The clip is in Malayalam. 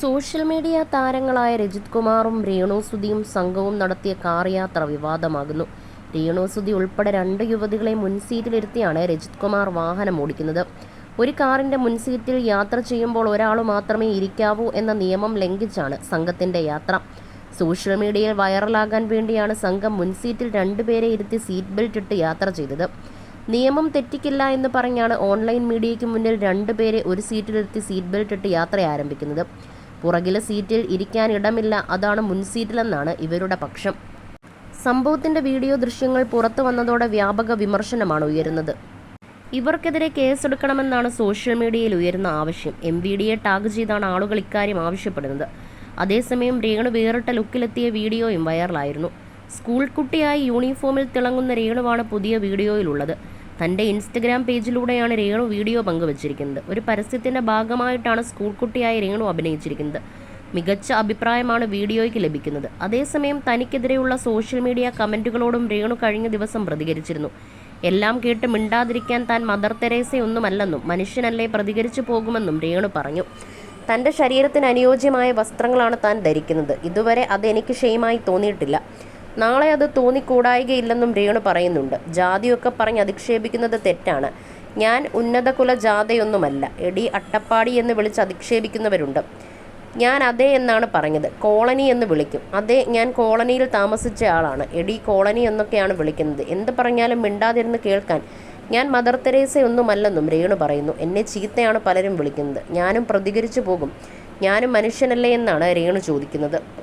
സോഷ്യൽ മീഡിയ താരങ്ങളായ രജിത് കുമാറും രേണു സുധിയും സംഘവും നടത്തിയ കാർ യാത്ര വിവാദമാകുന്നു. രേണു സുധി ഉൾപ്പെടെ രണ്ട് യുവതികളെ മുൻസീറ്റിലിരുത്തിയാണ് രജിത് കുമാർ വാഹനം ഓടിക്കുന്നത്. ഒരു കാറിന്റെ മുൻസീറ്റിൽ യാത്ര ചെയ്യുമ്പോൾ ഒരാൾ മാത്രമേ ഇരിക്കാവൂ എന്ന നിയമം ലംഘിച്ചാണ് സംഘത്തിന്റെ യാത്ര. സോഷ്യൽ മീഡിയയിൽ വൈറലാകാൻ വേണ്ടിയാണ് സംഘം മുൻസീറ്റിൽ രണ്ടുപേരെ ഇരുത്തി സീറ്റ് ബെൽറ്റ് ഇട്ട് യാത്ര ചെയ്തത്. നിയമം തെറ്റിക്കില്ല എന്ന് പറഞ്ഞാണ് ഓൺലൈൻ മീഡിയയ്ക്ക് മുന്നിൽ രണ്ടുപേരെ ഒരു സീറ്റിലിരുത്തി സീറ്റ് ബെൽറ്റ് ഇട്ട് യാത്ര ആരംഭിക്കുന്നത്. പുറകിലെ സീറ്റിൽ ഇരിക്കാൻ ഇടമില്ല. അതാണ് മുൻസീറ്റിലെന്നാണ് ഇവരുടെ പക്ഷം. സംഭവത്തിന്റെ വീഡിയോ ദൃശ്യങ്ങൾ പുറത്തു വന്നതോടെ വ്യാപക വിമർശനമാണ് ഉയരുന്നത്. ഇവർക്കെതിരെ കേസെടുക്കണമെന്നാണ് സോഷ്യൽ മീഡിയയിൽ ഉയരുന്ന ആവശ്യം. എം വി ഡിയെ ടാഗ് ചെയ്താണ് ആളുകൾ ഇക്കാര്യം ആവശ്യപ്പെടുന്നത്. അതേസമയം രേണു വേറിട്ട ലുക്കിലെത്തിയ വീഡിയോയും വൈറലായിരുന്നു. സ്കൂൾ കുട്ടിയായി യൂണിഫോമിൽ തിളങ്ങുന്ന രേണുവാണ് പുതിയ വീഡിയോയിലുള്ളത്. തന്റെ ഇൻസ്റ്റഗ്രാം പേജിലൂടെയാണ് രേണു വീഡിയോ പങ്കുവച്ചിരിക്കുന്നത്. ഒരു പരസ്യത്തിന്റെ ഭാഗമായിട്ടാണ് സ്കൂൾ കുട്ടിയായ രേണു അഭിനയിച്ചിരിക്കുന്നത്. മികച്ച അഭിപ്രായമാണ് വീഡിയോയ്ക്ക് ലഭിക്കുന്നത്. അതേസമയം തനിക്കെതിരെയുള്ള സോഷ്യൽ മീഡിയ കമന്റുകളോടും രേണു കഴിഞ്ഞ ദിവസം പ്രതികരിച്ചിരുന്നു. എല്ലാം കേട്ട് മിണ്ടാതിരിക്കാൻ താൻ മദർ തെരേസയൊന്നുമല്ലെന്നും മനുഷ്യനല്ലേ പ്രതികരിച്ചു പോകുമെന്നും രേണു പറഞ്ഞു. തന്റെ ശരീരത്തിന് അനുയോജ്യമായ വസ്ത്രങ്ങളാണ് താൻ ധരിക്കുന്നത്. ഇതുവരെ അതെനിക്ക് ക്ഷയമായി തോന്നിയിട്ടില്ല. നാളെ അത് തോന്നിക്കൂടായികയില്ലെന്നും രേണു പറയുന്നുണ്ട്. ജാതിയൊക്കെ പറഞ്ഞ് അധിക്ഷേപിക്കുന്നത് തെറ്റാണ്. ഞാൻ ഉന്നതകുല ജാതയൊന്നുമല്ല എടി അട്ടപ്പാടി എന്ന് വിളിച്ച് അധിക്ഷേപിക്കുന്നവരുണ്ട്. ഞാൻ അതേ എന്നാണ് പറഞ്ഞത്. കോളനി എന്ന് വിളിക്കും. അതേ ഞാൻ കോളനിയിൽ താമസിച്ച ആളാണ്. എടി കോളനി എന്നൊക്കെയാണ് വിളിക്കുന്നത്. എന്ത് പറഞ്ഞാലും മിണ്ടാതിരുന്ന് കേൾക്കാൻ. ഞാൻ മദർ തെരേസയൊന്നുമല്ലെന്നും രേണു പറയുന്നു. എന്നെ ചീത്തയാണ് പലരും വിളിക്കുന്നത്. ഞാനും പ്രതികരിച്ചു പോകും. ഞാനും മനുഷ്യനല്ലേ എന്നാണ് രേണു ചോദിക്കുന്നത്.